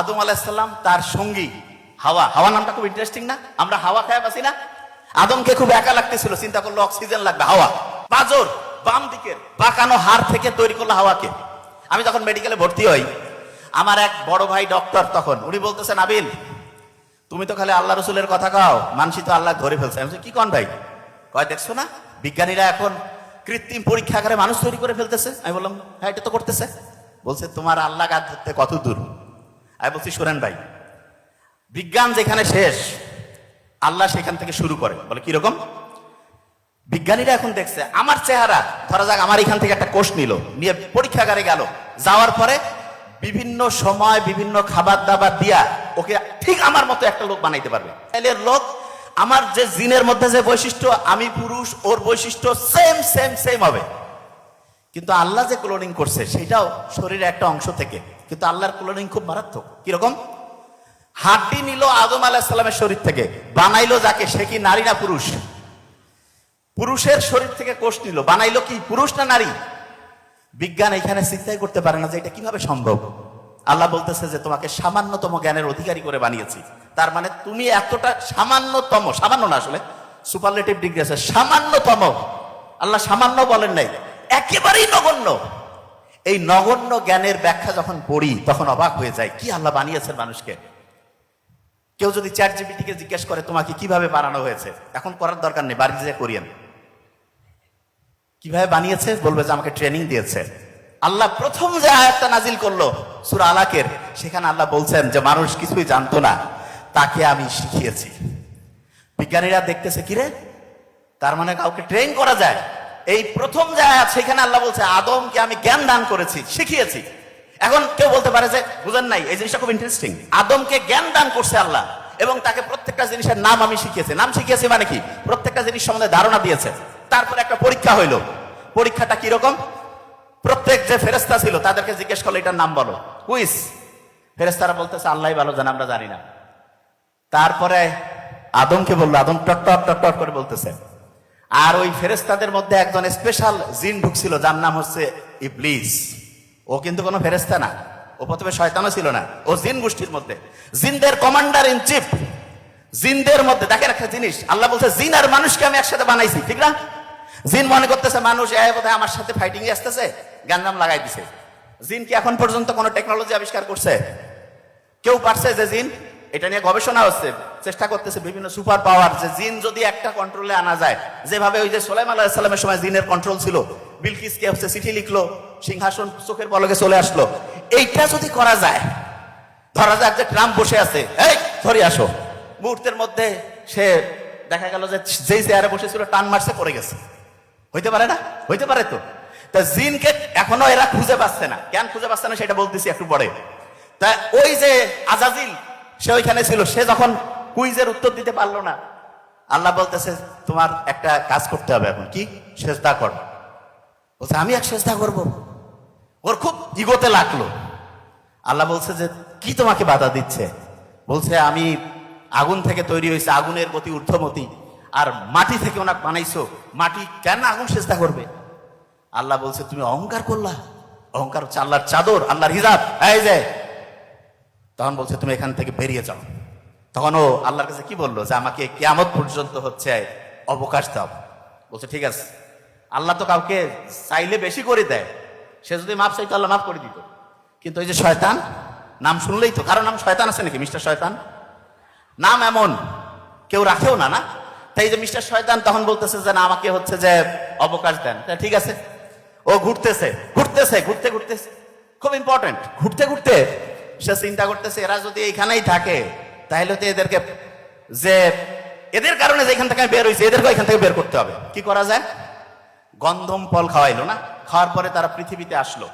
আদম আলাহিসাল্লাম তার সঙ্গী হাওয়া। হাওয়া নামটা খুব ইন্টারেস্টিং না? আমরা হাওয়া খায় পাচ্ছি না? আদমকে খুব একা লাগতেছিল, চিন্তা করল অক্সিজেন লাগবে, হাওয়া। পাজর বাম দিকের বাঁকানো হাড় থেকে তৈরি করল হাওয়াকে। আমি যখন মেডিকেলে ভর্তি হই, আমার এক বড় ভাই ডক্টর তখন, উনি বলতেছেন, আবিল, তুমি তো খালি আল্লাহ রসুলের কথা কাও মানসি তো আল্লাহ ধরে ফেলছে। আমি কি কন ভাই? কয়, দেখছ না, বিজ্ঞানীরা এখন কৃত্রিম পরীক্ষা পরীক্ষাগারে মানুষ তৈরি করে ফেলতেছে। আমি বললাম হ্যাঁ এটা তো করতেছে। বলছে, তোমার আল্লাহ গাছ ধরতে কত দূর? আমি বলছি, শোনেন ভাই, বিজ্ঞান যেখানে শেষ, আল্লাহ সেখান থেকে শুরু করে। বলে কীরকম বিজ্ঞানীরা এখন দেখছে, আমার চেহারা, ধরা যাক আমার এখান থেকে একটা কোষ নিল, নিয়ে পরীক্ষাগারে গেল, যাওয়ার পরে বিভিন্ন সময় বিভিন্ন খাবার দাবার দিয়া ওকে ঠিক আমার মতো একটা লোক বানাইতে পারবে। তাহলে লোক, আমার যে জিনের মধ্যে যে বৈশিষ্ট্য, আমি পুরুষ, ওর বৈশিষ্ট্য সেম সেম সেম হবে। কিন্তু আল্লাহ যে ক্লোনিং করছে, সেটাও শরীরের একটা অংশ থেকে। কিন্তু আল্লাহর ক্লোনিং খুব মারাত্মক। কীরকম? হাড্ডি নিল আদম আলাহিসাল্লামের শরীর থেকে, বানাইলো যাকে, সে কি নারী না পুরুষ? পুরুষের শরীর থেকে কোষ নিল। বানাইলো কি পুরুষ না নারী? বিজ্ঞান এখানে চিন্তাই করতে পারে না যে এটা কীভাবে সম্ভব। আল্লাহ বলতেছে যে, তোমাকে সামান্যতম জ্ঞানের অধিকারী করে বানিয়েছি। তার মানে তুমি এতটা সামান্যতম, সামান্য না আসলে সুপারলেটিভ ডিগ্রি আছে, সামান্যতম। আল্লাহ সামান্য বলেন নাই। একেবারেই নগণ্য। এই নগণ্য জ্ঞানের ব্যাখ্যা যখন পড়ি, তখন অবাক হয়ে যায় কি আল্লাহ বানিয়েছেন মানুষকে? কেউ যদি চ্যাট জিবিটিকে জিজ্ঞেস করে, তোমাকে কীভাবে বানানো হয়েছে? এখন করার দরকার নেই, বাড়িতে যে করিয়েন। কীভাবে বানিয়েছে? বলবে যে আমাকে ট্রেনিং দিয়েছে। আল্লাহ প্রথম যে আয়াতটা নাজিল করল, সুরা আলাকের, সেখানে আল্লাহ বলছেন যে মানুষ কিছুই জানতো না, তাকে আমি শিখিয়েছি। বিজ্ঞানীরা দেখতেছে, কিরে? তার মানে কাউকে ট্রেন করা যায়? এই প্রথম যে আয়াত সেখানে আল্লাহ বলছে, আদমকে আমি জ্ঞান দান করেছি, শিখিয়েছি। এখন কেউ বলতে পারে যে, বুঝেন নাই, এই জিনিসটা খুব ইন্টারেস্টিং আদমকে জ্ঞান দান করছে আল্লাহ এবং তাকে প্রত্যেকটা জিনিসের নাম আমি শিখিয়েছি। নাম শিখিয়েছি মানে কি? প্রত্যেকটা জিনিস সম্বন্ধে ধারণা দিয়েছে। তারপরে একটা পরীক্ষা হইল। পরীক্ষাটা কীরকম প্রত্যেক যে ফেরেস্তা ছিল, তাদেরকে জিজ্ঞেস করল, এটার নাম বলো। কুইস ফেরেস্তারা বলতেছে আল্লাহ ভালো, জানে, আমরা জানি না। তারপরে আদমকে বলল, আদম টক টক টক টক করে বলতেছে। আর ওই ফেরেস্তাদের মধ্যে একজন স্পেশাল জিন ঢুকছিল, যার নাম হচ্ছে ইবলিস। ও কিন্তু কোনো ফেরেস্তা না। ও প্রথমে শয়তানও ছিল না। ও জিন গোষ্ঠীর মধ্যে। জিনদের কমান্ডার ইন চিফ জিনদের মধ্যে, দেখেন একটা জিনিস। আল্লাহ বলছে, জিন আর মানুষকে আমি একসাথে বানাইছি, ঠিক না? জিন মনে করতেছে, মানুষ এ বোধহয় আমার সাথে ফাইটিং এ আসতেছে গান্দাম লাগাই দিছে। জিন কি এখন পর্যন্ত কোনো টেকনোলজি আবিষ্কার করছে? কেউ পারছে যে জিন? এটা নিয়ে গবেষণা হচ্ছে, চেষ্টা করতেছে বিভিন্ন সুপার পাওয়ার, যে জিন যদি একটা কন্ট্রোলে আনা যায়, যেভাবে ওই যে সোলাইম আল্লাহ সাল্লামের সময় জিনের কন্ট্রোল ছিল বিলকিস কে হচ্ছে চিঠি লিখলো, সিংহাসন চোখের পলকে চলে আসলো, এইটা যদি করা যায়, ধরা যাক যে ট্রাম্প বসে আছে, এই ধরে আসো। মুহূর্তের মধ্যে সে দেখা গেল যে যেই চেয়ারে বসেছিল, টান মারছে, পড়ে গেছে। হইতে পারে না? হইতে পারে তো। তা জিনকে এখনও এরা খুঁজে পাচ্ছে না। কেন খুঁজে পাচ্ছে না সেটা বলতেছি একটু পরে। তা ওই যে আজাজিল সে ওইখানে ছিল। সে যখন কুইজের উত্তর দিতে পারল না, আল্লাহ বলতেছে, তোমার একটা কাজ করতে হবে এখন। কি? সেজদা কর। বলছে, আমি এক সেজদা করব? ওর খুব ইগোতে লাগল। আল্লাহ বলছে যে, কি তোমাকে বাধা দিচ্ছে? বলছে, আমি আগুন থেকে তৈরি হয়েছে, আগুনের গতি ঊর্ধ্বমতি, আর মাটি থেকে ওনাকে বানাইছো। মাটি কেন আগুন চেষ্টা করবে? আল্লাহ বলছে, তুমি অহংকার করলা। অহংকার হচ্ছে আল্লাহর চাদর, আল্লাহর হিজাব। এই যে তখন বলছে, তুমি এখান থেকে বেরিয়ে যাও। তখন ও আল্লাহর কাছে কি বলল? যে আমাকে কেয়ামত পর্যন্ত হচ্ছে অবকাশ দাও। বলছে, ঠিক আছে। আল্লাহ তো কাউকে চাইলে বেশি করে দেয়। সে যদি মাপ চাইতো, আল্লাহ মাফ করে দিত। কিন্তু ওই যে শয়তান, নাম শুনলেই তো। কারও নাম শয়তান আছে নাকি, মিস্টার শয়তান? নাম এমন, কেউ রাখেও না না? তাই যে মিস্টার শয়তান তখন বলতেছে যে, না, আমাকে হচ্ছে যে অবকাশ দেন। ঠিক আছে। ও ঘুরতেছে ঘুরতেছে, ঘুরতে, ঘুরতেছে। খুব ইম্পর্টেন্ট ঘুরতে ঘুরতে সে চিন্তা করতেছে, এরা যদি এইখানেই থাকে, তাহলে তো এদেরকে যে, এদের কারণে যে এখান থেকে বের হয়েছে এদেরকে এখান থেকে বের করতে হবে। কি করা যায়? গন্ধম ফল খাওয়াইলো না? খাওয়ার পরে তারা পৃথিবীতে আসলো।